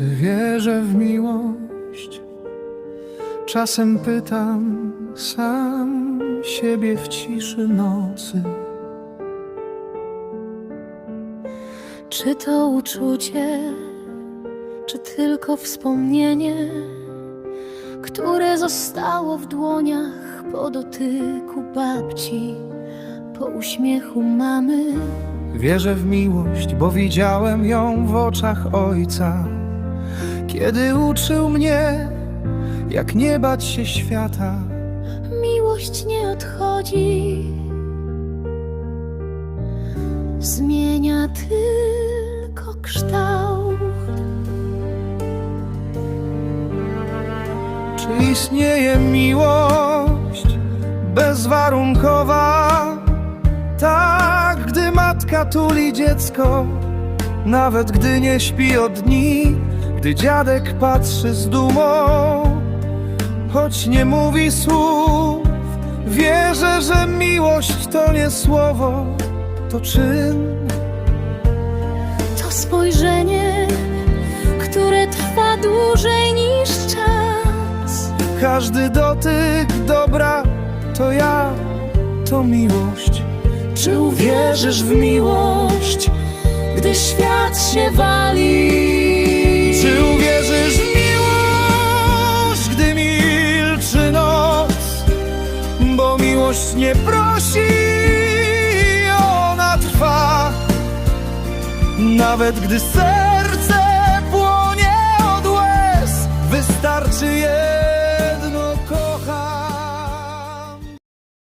wierzę w miłość. Czasem pytam sam siebie w ciszy nocy. Czy to uczucie, czy tylko wspomnienie, które zostało w dłoniach po dotyku babci, po uśmiechu mamy? Wierzę w miłość, bo widziałem ją w oczach ojca, kiedy uczył mnie, jak nie bać się świata. Miłość nie odchodzi, zmienia tylko kształt. Czy istnieje miłość bezwarunkowa? Tak, gdy matka tuli dziecko, nawet gdy nie śpi od dni, gdy dziadek patrzy z dumą, choć nie mówi słów. Wierzę, że miłość to nie słowo, to czyn. To spojrzenie, które trwa dłużej niż czas. Każdy dotyk dobra to ja, to miłość. Czy uwierzysz w miłość, Gdy świat się wali, miłość nie prosi, ona trwa. Nawet gdy serce